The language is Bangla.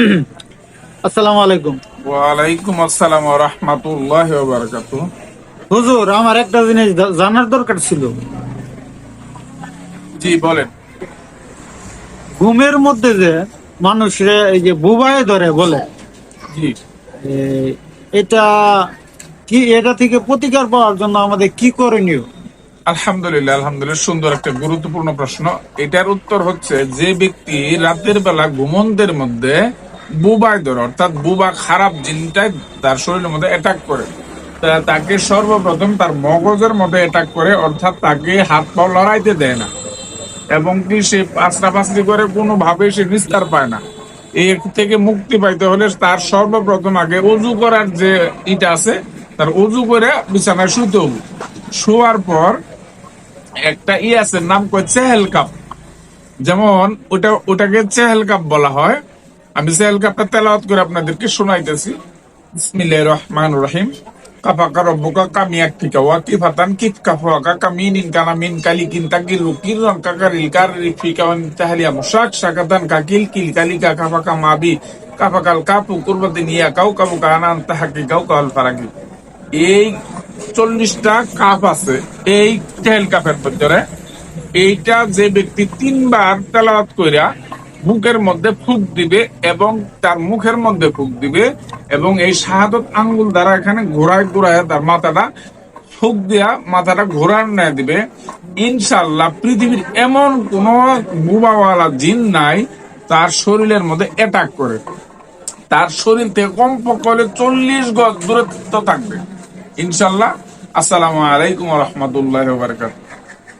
আসসালামু আলাইকুম। আসসালাম ওয়া রাহমাতুল্লাহি ওয়া বারাকাতুহু। হুজুর আমার একটা জিনিস জানার দরকার ছিল। জি বলেন। ঘুমের মধ্যে যে মানুষরে এই যে বুবায় ধরে বলে জি। এটা কি এটা থেকে প্রতিকার পাওয়ার জন্য আমাদের কি করণীয়? আলহামদুলিল্লাহ আলহামদুলিল্লাহ সুন্দর একটা গুরুত্বপূর্ণ প্রশ্ন। এটার উত্তর হচ্ছে যে ব্যক্তি রাতের বেলা ঘুমন্তের মধ্যে বুবায় ধরে অর্থাৎ বুবা খারাপ জিনটাই তার শরীরের মধ্যে অ্যাটাক করে। তাকে সর্বপ্রথম তার মগজের মধ্যে অ্যাটাক করে, অর্থাৎ তাকে হাত পা লড়াইতে দেয় না। এবং কি সে পাঁচটি করে কোনোভাবে সে নিস্তার পায় না। এর থেকে মুক্তি পাইতে হলে তার সর্বপ্রথম আগে অজু করার যে ইটা আছে, তার অজু করে বিছানায় শুতে হবে। শোয়ার পর একটা ই আছে, নাম কয় চেহেল কাপ। যেমন ওটা, ওটাকে চেহেল কাপ বলা হয়। আমি চেহেল কাপটা তেলাওয়াত করে আপনাদেরকে শোনাইতেছি। বিসমিল্লাহির রহমানির রহিম। কাফাকা রব্বুকা কামিয়াক ফিকা ওয়া কিফাতান কিফ কাফাকা কামিনিন কানা মিন কালিকিন তাকিল কিরন কাকারিল কারিল ফিকা ওয়া তাহলিয়া মুশাক শাকাতান কাকিল কিল কালিকা কাফাকা মাবি কাফাকাল কাপু কুরবাতিন ইয়া কাউ কাবু কানান তাহাকি কাউ কাল ফারাকি। এই চল্লিশটা কাপ আছে, এই তেল কাপের ভিতরে। এইটা যে ব্যক্তি তিনবার তেলাওয়াত কইরা মুখের মধ্যে ফুক দিবে এবং তার মুখের মধ্যে ফুক দিবে এবং এই শাহাদত আঙ্গুল দ্বারা এখানে ঘোরায় ঘোরায় তার মাথাটা ফুক দিয়া মাথাটা ঘোরার নেয় দিবে। ইনশাল্লাহ পৃথিবীর এমন কোন বুবাওয়ালা জিন নাই, তার শরীরের মধ্যে অ্যাটাক করে। তার শরীর থেকে কমপক্ষে চল্লিশ গজ দূরত্ব থাকবে। ইনশাল্লাহ আসসালামু আলাইকুম রহমতুল্লাহ বারকাত